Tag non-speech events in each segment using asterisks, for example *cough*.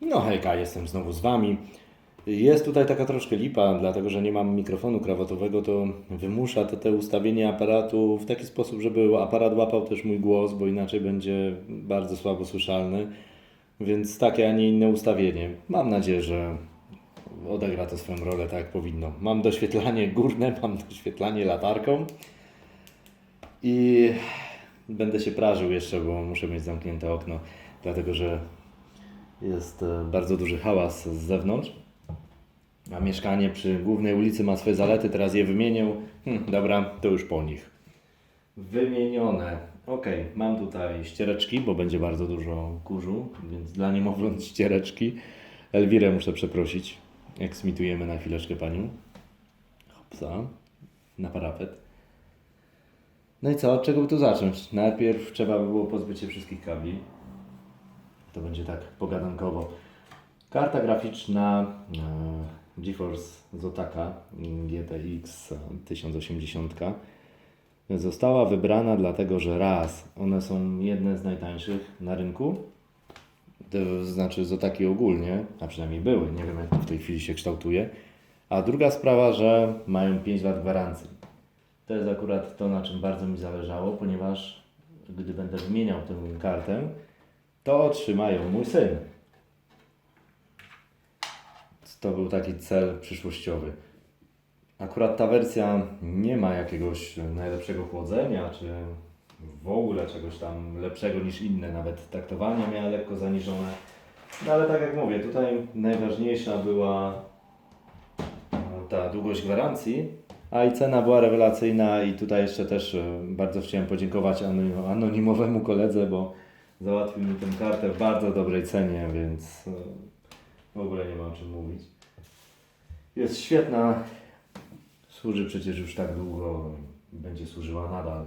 No hejka, jestem znowu z Wami. Jest tutaj taka troszkę lipa, dlatego że nie mam mikrofonu krawatowego, to wymusza to te ustawienie aparatu w taki sposób, żeby aparat łapał też mój głos, bo inaczej będzie bardzo słabo słyszalny. Więc takie, a nie inne ustawienie. Mam nadzieję, że odegra to swoją rolę tak jak powinno. Mam doświetlanie górne, mam doświetlanie latarką i będę się prażył jeszcze, bo muszę mieć zamknięte okno, dlatego że jest e, bardzo duży hałas z zewnątrz. A mieszkanie przy głównej ulicy ma swoje zalety, teraz je wymienię. Hm, dobra, to już po nich. Wymienione. Ok, mam tutaj ściereczki, bo będzie bardzo dużo kurzu, więc dla niemowląt *laughs* ściereczki. Elwirę muszę przeprosić. Eksmitujemy na chwileczkę panią. Hopsa, na parapet. No i co, od czego by tu zacząć? Najpierw trzeba by było pozbyć się wszystkich kabli. To będzie tak pogadankowo. Karta graficzna e, GeForce Zotaka GTX 1080 została wybrana dlatego, że raz, one są jedne z najtańszych na rynku, to znaczy Zotaki ogólnie, a przynajmniej były, nie wiem jak to w tej chwili się kształtuje, a druga sprawa, że mają 5 lat gwarancji. To jest akurat to, na czym bardzo mi zależało, ponieważ gdy będę wymieniał tę kartę, to otrzymają mój syn. To był taki cel przyszłościowy. Akurat ta wersja nie ma jakiegoś najlepszego chłodzenia, czy w ogóle czegoś tam lepszego niż inne, nawet taktowanie miała lekko zaniżone. No ale tak jak mówię, tutaj najważniejsza była no, ta długość gwarancji, a i cena była rewelacyjna i tutaj jeszcze też e, bardzo chciałem podziękować ano- anonimowemu koledze, bo załatwił mi tę kartę w bardzo dobrej cenie, więc e, w ogóle nie ma o czym mówić. Jest świetna, służy przecież już tak długo będzie służyła nadal.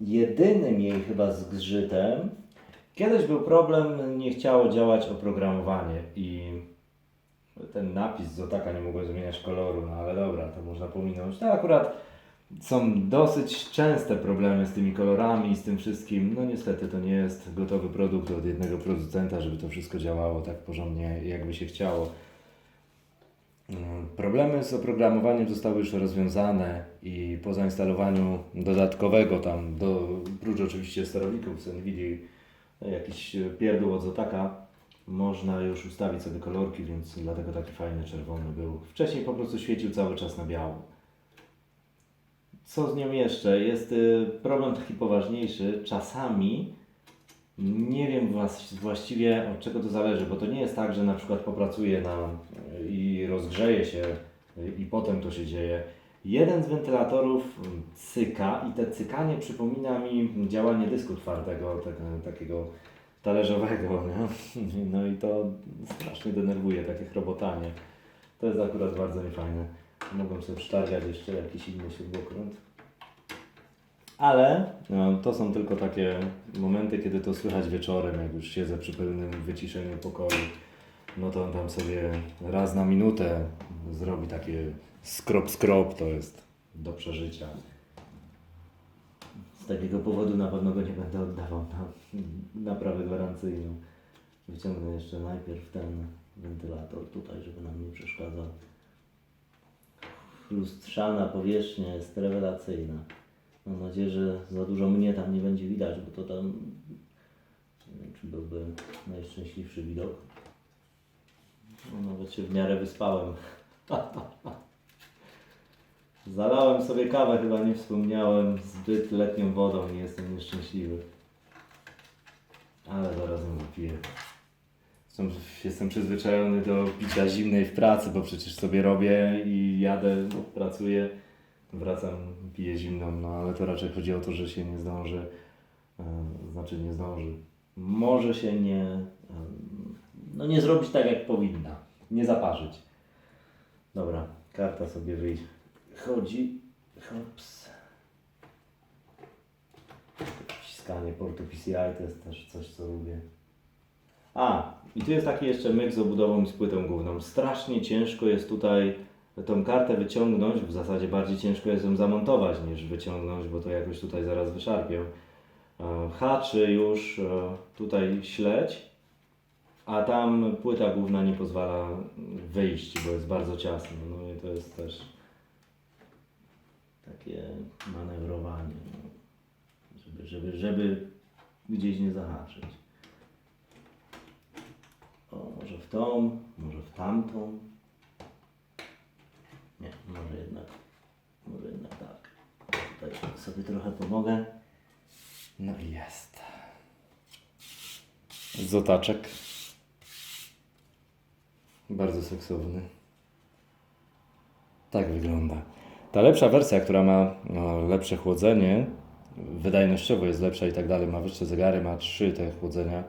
Jedynym jej chyba zgrzytem, kiedyś był problem, nie chciało działać oprogramowanie i ten napis Zotaka nie mogło zmieniać koloru, no ale dobra, to można pominąć. To akurat są dosyć częste problemy z tymi kolorami z tym wszystkim. No niestety to nie jest gotowy produkt od jednego producenta, żeby to wszystko działało tak porządnie, jakby się chciało. Problemy z oprogramowaniem zostały już rozwiązane i po zainstalowaniu dodatkowego tam, do, prócz oczywiście sterowników z NVIDIA, jakiś pierdół od Zotaka, można już ustawić sobie kolorki, więc dlatego taki fajny czerwony był. Wcześniej po prostu świecił cały czas na biało. Co z nią jeszcze? Jest y, problem taki poważniejszy. Czasami nie wiem właściwie od czego to zależy, bo to nie jest tak, że na przykład popracuję na, i rozgrzeje się i potem to się dzieje. Jeden z wentylatorów cyka i te cykanie przypomina mi działanie dysku twardego, tak, takiego talerzowego. *laughs* Nie? No i to strasznie denerwuje, takie chrobotanie. To jest akurat bardzo niefajne. Mogłem sobie przytargać jeszcze jakiś inny śrubokręt. Ale no, to są tylko takie momenty, kiedy to słychać wieczorem, jak już siedzę przy pełnym wyciszeniu pokoju. No to on tam sobie raz na minutę zrobi takie skrop skrop, to jest do przeżycia. Z takiego powodu na pewno go nie będę oddawał na naprawę gwarancyjną. Wyciągnę jeszcze najpierw ten wentylator tutaj, żeby nam nie przeszkadzał. Lustrzana powierzchnia jest rewelacyjna. Mam nadzieję, że za dużo mnie tam nie będzie widać, bo to tam nie wiem, czy byłby najszczęśliwszy widok. No, nawet się w miarę wyspałem. *laughs* Zalałem sobie kawę, chyba nie wspomniałem, zbyt letnią wodą i jestem nieszczęśliwy. Ale zaraz ją wypiję. Zresztą jestem przyzwyczajony do picia zimnej w pracy, bo przecież sobie robię i jadę, pracuję, wracam, piję zimną, no ale to raczej chodzi o to, że się nie zdąży, e, znaczy nie zdąży. Może się nie, e, no nie zrobić tak jak powinna, nie zaparzyć. Dobra, karta sobie wyjdzie. Chodzi, hops. Wciskanie portu PCI to jest też coś, co lubię. A, i tu jest taki jeszcze myk z obudową i z płytą główną. Strasznie ciężko jest tutaj tą kartę wyciągnąć, w zasadzie bardziej ciężko jest ją zamontować niż wyciągnąć, bo to jakoś tutaj zaraz wyszarpię. E, Haczy już e, tutaj śledź A tam płyta główna nie pozwala wyjść, bo jest bardzo ciasno. No i to jest też takie manewrowanie, no. żeby, żeby, żeby gdzieś nie zahaczyć. O, może w tą, może w tamtą. Nie, może jednak, może jednak tak. Tutaj sobie trochę pomogę. No i jest. Zotaczek. Bardzo seksowny. Tak wygląda. Ta lepsza wersja, która ma no, lepsze chłodzenie, wydajnościowo jest lepsza i tak dalej, ma wyższe zegary, ma trzy te chłodzenia.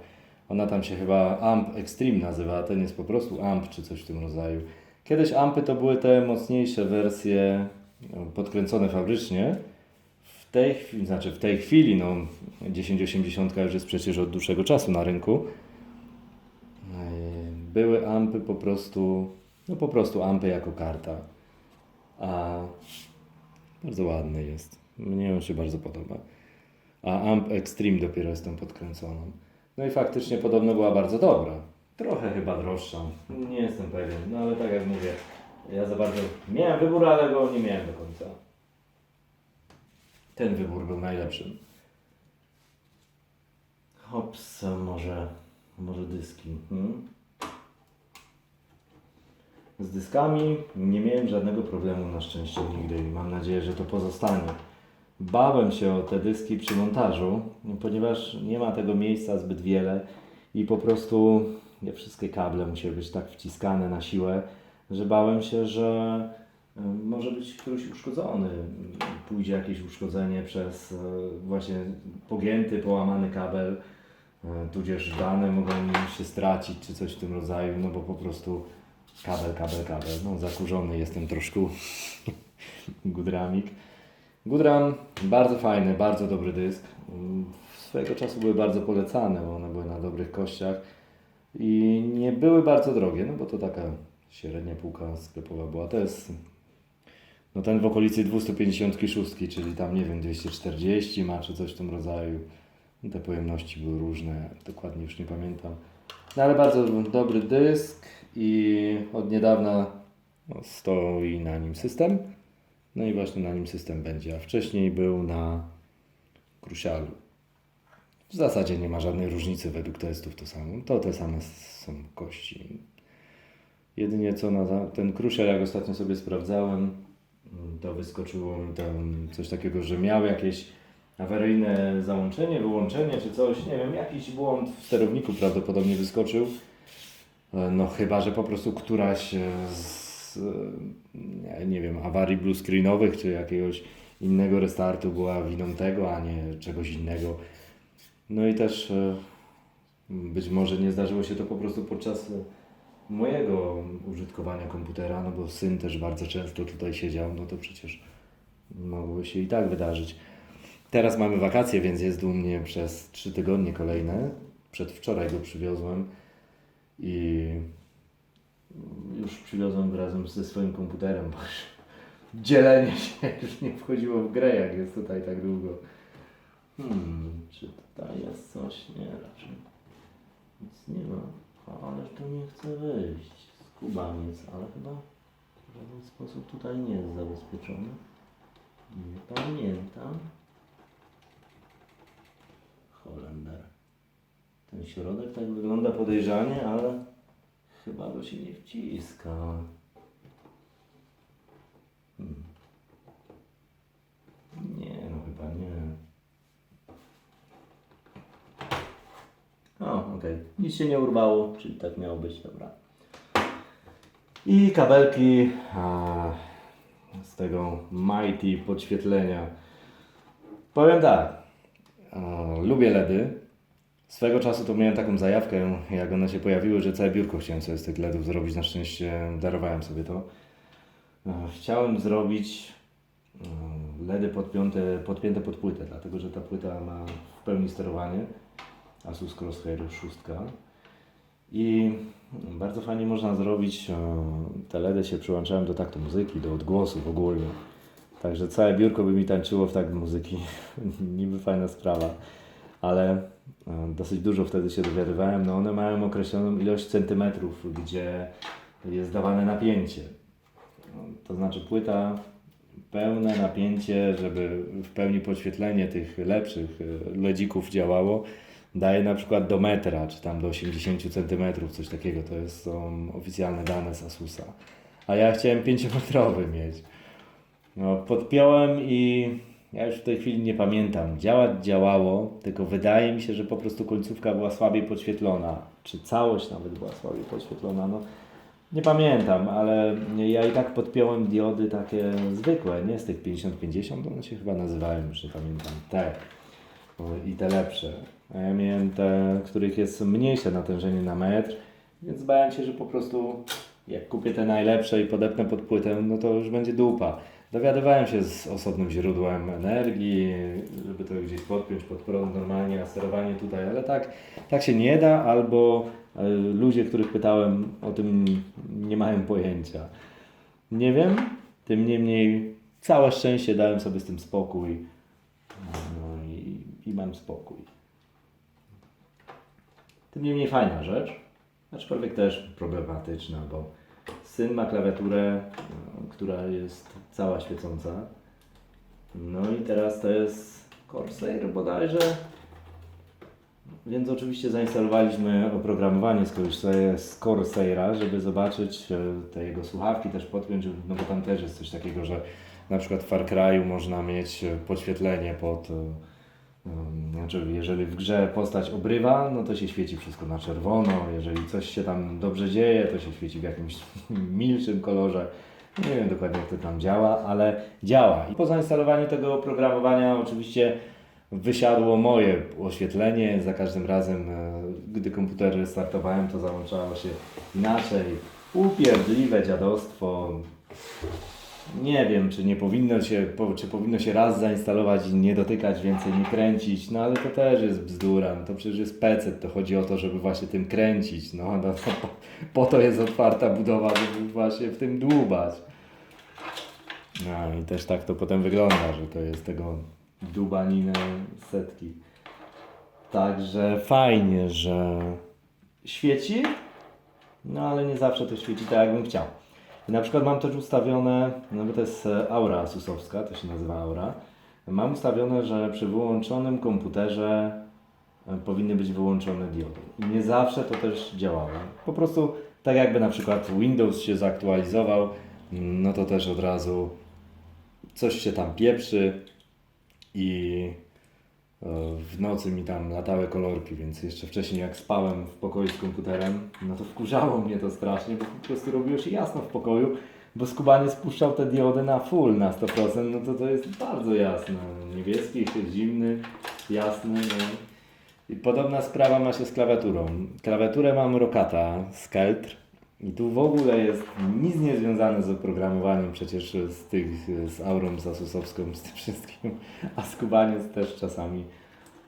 Ona tam się chyba Amp Extreme nazywa, a ten jest po prostu Amp czy coś w tym rodzaju. Kiedyś Ampy to były te mocniejsze wersje no, podkręcone fabrycznie. W tej chwili, znaczy w tej chwili, no 1080 już jest przecież od dłuższego czasu na rynku. Yy, Były ampy po prostu, no po prostu ampy jako karta. A bardzo ładny jest. Mnie on się bardzo podoba. A Amp Extreme dopiero jest tą podkręconą. No i faktycznie podobno była bardzo dobra. Trochę chyba droższa. Nie jestem pewien. No ale tak jak mówię, ja za bardzo miałem wybór, ale go nie miałem do końca. Ten wybór był najlepszy. Hops, może, może dyski. Hmm? Z dyskami nie miałem żadnego problemu na szczęście nigdy i mam nadzieję, że to pozostanie. Bałem się o te dyski przy montażu, ponieważ nie ma tego miejsca zbyt wiele i po prostu wszystkie kable musiały być tak wciskane na siłę, że bałem się, że może być któryś uszkodzony. Pójdzie jakieś uszkodzenie przez y, właśnie pogięty, połamany kabel, y, tudzież dane mogą się stracić czy coś w tym rodzaju, no bo po prostu kabel, kabel, kabel. No zakurzony jestem troszkę *laughs* Gudramik. Gudram bardzo fajny, bardzo dobry dysk. Mm, Swojego czasu były bardzo polecane, bo one były na dobrych kościach i nie były bardzo drogie, no bo to taka średnia półka sklepowa była. To jest no ten w okolicy 256, czyli tam nie wiem, 240 ma czy coś w tym rodzaju. Te pojemności były różne, dokładnie już nie pamiętam. No ale bardzo dobry dysk i od niedawna no, stoi na nim system. No i właśnie na nim system będzie, a wcześniej był na Crucialu. W zasadzie nie ma żadnej różnicy według testów to samo. To te same są kości. Jedynie co na ten Crucial, jak ostatnio sobie sprawdzałem, to wyskoczyło mi tam coś takiego, że miał jakieś awaryjne załączenie, wyłączenie czy coś, nie wiem, jakiś błąd w sterowniku prawdopodobnie wyskoczył. E, No chyba, że po prostu któraś e, e, nie, nie wiem, awarii bluescreenowych czy jakiegoś innego restartu była winą tego, a nie czegoś innego. No i też e, być może nie zdarzyło się to po prostu podczas e, mojego użytkowania komputera, no bo syn też bardzo często tutaj siedział, no to przecież mogło się i tak wydarzyć. Teraz mamy wakacje, więc jest u mnie przez trzy tygodnie kolejne. Przedwczoraj go przywiozłem i już przywiozłem razem ze swoim komputerem, bo dzielenie się już nie wchodziło w grę, jak jest tutaj tak długo. Hmm, czy tutaj jest coś? Nie, raczej nic nie ma. Ale to nie chce wyjść. Skubaniec, ale chyba w żaden sposób tutaj nie jest zabezpieczony. Nie pamiętam. Holender. Ten środek tak wygląda podejrzanie, ale chyba go się nie wciska. Hmm. Nie, no chyba nie. O, okej. Nic się nie urwało, czyli tak miało być, dobra. I kabelki a, z tego Mighty podświetlenia. Powiem tak, a, lubię LEDy. Swego czasu to miałem taką zajawkę, jak one się pojawiły, że całe biurko chciałem sobie z tych LEDów zrobić. Na szczęście darowałem sobie to. E, Chciałem zrobić e, LEDy podpięte, podpięte pod płytę, dlatego że ta płyta ma w pełni sterowanie. Asus Crosshair 6. I bardzo fajnie można zrobić, e, te LEDy się przyłączają do taktu muzyki, do odgłosów ogólnie. Także całe biurko by mi tańczyło w takt muzyki. *laughs* Niby fajna sprawa. Ale e, dosyć dużo wtedy się dowiadywałem. No one mają określoną ilość centymetrów, gdzie jest dawane napięcie. To znaczy płyta pełne napięcie, żeby w pełni podświetlenie tych lepszych e, ledzików działało, daje na przykład do metra, czy tam do 80 cm, coś takiego. To jest, są oficjalne dane z Asusa. A ja chciałem 5-metrowy mieć. No, podpiąłem i ja już w tej chwili nie pamiętam. Działać działało, tylko wydaje mi się, że po prostu końcówka była słabiej podświetlona. Czy całość nawet była słabiej podświetlona. No, nie pamiętam, ale ja i tak podpiąłem diody takie zwykłe, nie z tych 50-50, one się chyba nazywają, już nie pamiętam, te i te lepsze. A ja miałem te, których jest mniejsze natężenie na metr, więc bałem się, że po prostu jak kupię te najlepsze i podepnę pod płytę, no to już będzie dupa. Dowiadywałem się z osobnym źródłem energii, żeby to gdzieś podpiąć pod prąd normalnie, a sterowanie tutaj, ale tak, tak się nie da, albo e, ludzie, których pytałem o tym nie mają pojęcia. Nie wiem, tym niemniej całe szczęście dałem sobie z tym spokój no i, i mam spokój. Tym niemniej fajna rzecz, aczkolwiek też problematyczna, bo syn ma klawiaturę, no, która jest cała świecąca. No i teraz to jest Corsair bodajże. Więc oczywiście zainstalowaliśmy oprogramowanie z Corsaira, żeby zobaczyć e, te jego słuchawki, też podpiąć, no bo tam też jest coś takiego, że na przykład w Far Cry'u można mieć e, podświetlenie pod... Znaczy, jeżeli w grze postać obrywa, no to się świeci wszystko na czerwono. Jeżeli coś się tam dobrze dzieje, to się świeci w jakimś *laughs* milszym kolorze. Nie wiem dokładnie, jak to tam działa, ale działa. I po zainstalowaniu tego oprogramowania oczywiście wysiadło moje oświetlenie. Za każdym razem, e, gdy komputer restartowałem, to załączało się inaczej. Upierdliwe dziadostwo. Nie wiem, czy nie powinno się, po, czy powinno się raz zainstalować i nie dotykać, więcej nie kręcić, no ale to też jest bzdura, no to przecież jest PC, to chodzi o to, żeby właśnie tym kręcić, no, no to po, po to jest otwarta budowa, żeby właśnie w tym dłubać. No i też tak to potem wygląda, że to jest tego dubaninę setki. Także fajnie, że świeci, no ale nie zawsze to świeci tak, jakbym chciał. I na przykład mam też ustawione, no bo to jest e, aura asusowska, to się nazywa aura. Mam ustawione, że przy wyłączonym komputerze e, powinny być wyłączone diody. I nie zawsze to też działało. Po prostu tak jakby na przykład Windows się zaktualizował, no to też od razu coś się tam pieprzy i w nocy mi tam latały kolorki, więc jeszcze wcześniej jak spałem w pokoju z komputerem, no to wkurzało mnie to strasznie, bo po prostu robiło się jasno w pokoju, bo skubanie spuszczał te diody na full, na 100%, no to to jest bardzo jasne. Niebieski, zimny, jasny, no. I podobna sprawa ma się z klawiaturą. Klawiaturę mam Rokata z Keltr i tu w ogóle jest nic nie związane z oprogramowaniem przecież z tych, z aurą z asusowską, z tym wszystkim, a skubaniec też czasami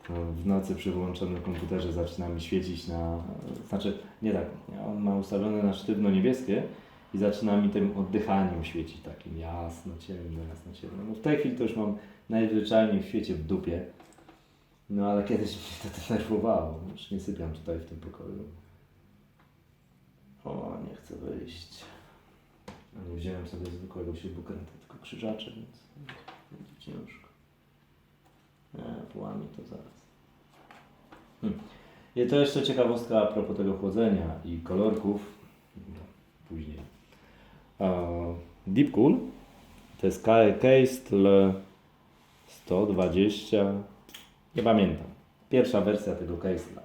no, w nocy przy wyłączonym komputerze zaczyna mi świecić na, znaczy nie tak, on ma ustawione na sztywno niebieskie i zaczyna mi tym oddychaniem świecić takim jasno, ciemno, jasno, ciemno. No w tej chwili to już mam najzwyczajniej w świecie w dupie, no ale kiedyś mnie to *laughs* denerwowało, już nie sypiam tutaj w tym pokoju. O, nie chcę wyjść. A nie wziąłem sobie zwykłego śrubokręta, tylko krzyżacze, więc będzie ciężko. Nie, połamie to zaraz. Hmm. I to jeszcze ciekawostka a propos tego chłodzenia i kolorków. No, później. E, Deep Cool to jest Case L 120. Nie pamiętam. Pierwsza wersja tego case'a.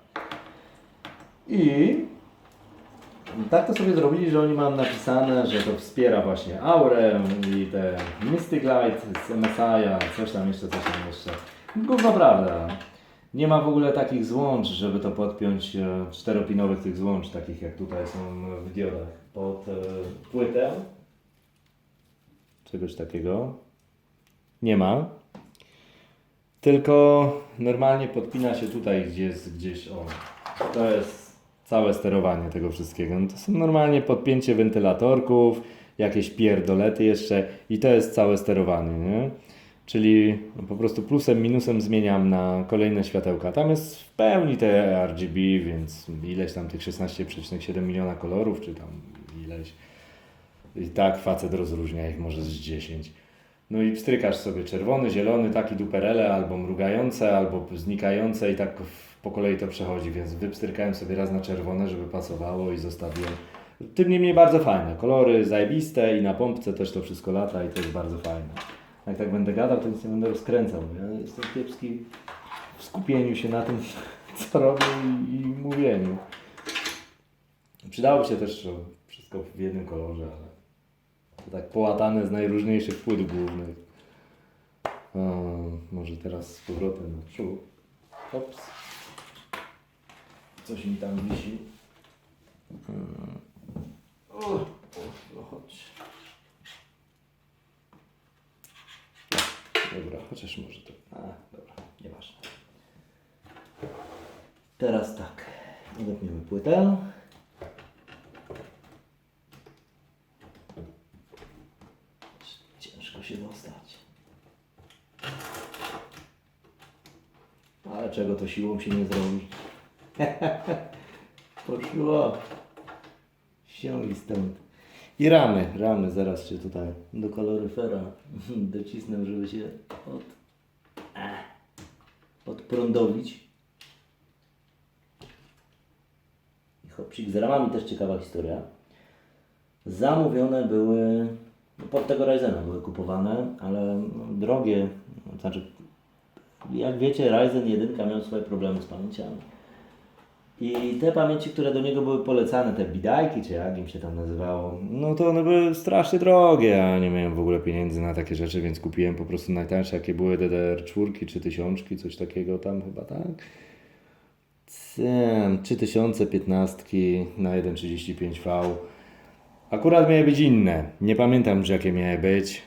I tak to sobie zrobili, że oni mam napisane, że to wspiera właśnie Aurę i te Mystic Light z MSI'a, coś tam jeszcze, coś tam jeszcze. Gówno prawda. Nie ma w ogóle takich złącz, żeby to podpiąć, e, czteropinowych tych złącz, takich jak tutaj są w diodach, pod e, płytę. Czegoś takiego. Nie ma. Tylko normalnie podpina się tutaj, gdzie jest gdzieś, o, to jest całe sterowanie tego wszystkiego. No to są normalnie podpięcie wentylatorków, jakieś pierdolety jeszcze i to jest całe sterowanie, nie? Czyli po prostu plusem, minusem zmieniam na kolejne światełka. Tam jest w pełni te RGB, więc ileś tam tych 16,7 miliona kolorów, czy tam ileś. I tak facet rozróżnia ich może z 10. No i pstrykasz sobie czerwony, zielony, taki duperele, albo mrugające, albo znikające i tak po kolei to przechodzi, więc wypstrykałem sobie raz na czerwone, żeby pasowało i zostawiłem. Tym niemniej bardzo fajne. Kolory zajebiste i na pompce też to wszystko lata i to jest bardzo fajne. Jak tak będę gadał, to nic nie będę rozkręcał. Ja jestem kiepski w skupieniu się na tym, *laughs* co robię i, mówieniu. Przydałoby się też wszystko w jednym kolorze, ale to tak połatane z najróżniejszych płyt głównych. A, może teraz z powrotem na przód. Ops. Coś mi tam wisi. O, o, no chodź. Dobra, chociaż może to. A, dobra, nieważne. Teraz tak. Odepniemy płytę. Ciężko się dostać. Ale czego to siłą się nie zrobi. *laughs* Poszło. Ściągnij stąd. I ramy, ramy, zaraz się tutaj do kaloryfera *laughs* docisnę, żeby się od, a, odprądowić. I hopsik z ramami też ciekawa historia. Zamówione były, no pod tego Ryzena były kupowane, ale no, drogie, znaczy jak wiecie Ryzen 1 miał swoje problemy z pamięciami. I te pamięci, które do niego były polecane, te bidajki, czy jak im się tam nazywało, no to one były strasznie drogie. Ja nie miałem w ogóle pieniędzy na takie rzeczy, więc kupiłem po prostu najtańsze, jakie były DDR4 czy tysiączki, coś takiego tam chyba, tak? Cem, 3015 na 1,35V. Akurat miały być inne. Nie pamiętam już jakie miały być.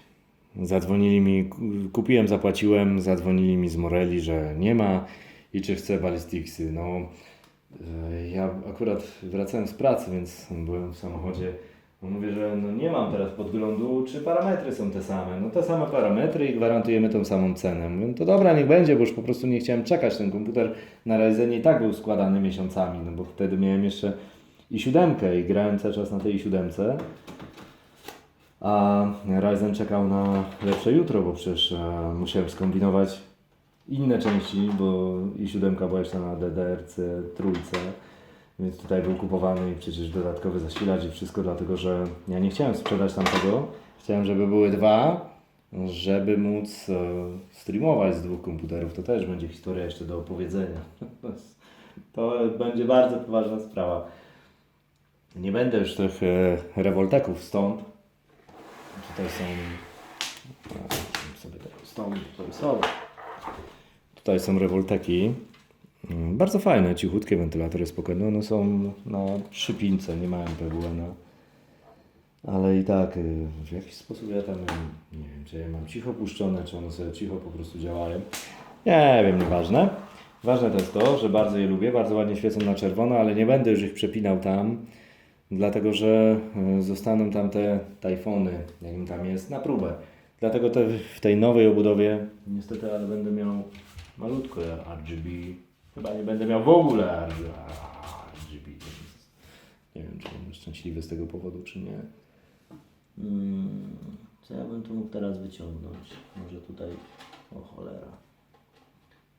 Zadzwonili mi, kupiłem, zapłaciłem, zadzwonili mi z Moreli, że nie ma i czy chcę ballisticsy. No, ja akurat wracałem z pracy, więc byłem w samochodzie. No mówię, że no nie mam teraz podglądu, czy parametry są te same. No te same parametry i gwarantujemy tą samą cenę. Mówię, no to dobra, niech będzie, bo już po prostu nie chciałem czekać. Ten komputer na Ryzenie i tak był składany miesiącami, no bo wtedy miałem jeszcze i siódemkę i grałem cały czas na tej siódemce. A Ryzen czekał na lepsze jutro, bo przecież e, musiałem skombinować inne części, bo i siódemka była jeszcze na DDR-C trójce, więc tutaj był kupowany i przecież dodatkowy zasilacz i wszystko, dlatego że ja nie chciałem sprzedać tamtego. Chciałem, żeby były dwa, żeby móc e, streamować z dwóch komputerów. To też będzie historia jeszcze do opowiedzenia. *laughs* To będzie bardzo poważna sprawa. Nie będę już tych e, rewolteków stąd. Tutaj są. a, sobie tego stąd tutaj są. Tutaj są rewolteki. Mm, Bardzo fajne, cichutkie wentylatory spokojne. One są na szybince, nie mają PWN. Ale i tak y, w jakiś sposób ja tam nie wiem, czy ja mam cicho puszczone, czy one sobie cicho po prostu działają. Nie wiem, nieważne. Ważne to jest to, że bardzo je lubię, bardzo ładnie świecą na czerwono, ale nie będę już ich przepinał tam, dlatego że y, zostaną tam te tajfony, jak im tam jest, na próbę. Dlatego te, w tej nowej obudowie niestety, ale będę miał malutko RGB. Chyba nie będę miał w ogóle RGB. Nie wiem, czy będę szczęśliwy z tego powodu, czy nie. Hmm, co ja bym tu mógł teraz wyciągnąć? Może tutaj, o cholera.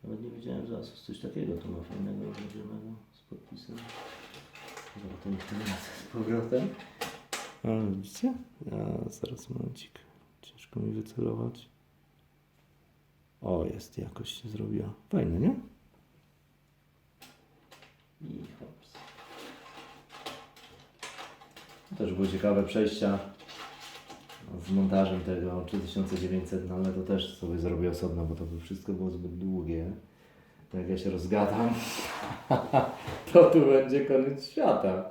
Nawet nie wiedziałem, że Asus coś takiego tu ma fajnego, zrobionego z podpisem. Dobra, to *laughs* raz z powrotem. Ale widzicie? Ja, zaraz momencik. Ciężko mi wycelować. O, jest, jakoś się zrobiła. Fajne, nie? I hops. Też były ciekawe przejścia z montażem tego 3900, no ale to też sobie zrobię osobno, bo to by wszystko było zbyt długie. To jak ja się rozgadam, *laughs* to tu będzie koniec świata.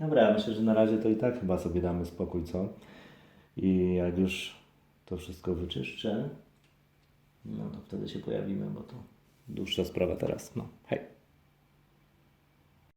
Dobra, myślę, że na razie to i tak chyba sobie damy spokój, co? I jak już to wszystko wyczyszczę, no to wtedy się pojawimy, bo to dłuższa sprawa teraz. No, hej.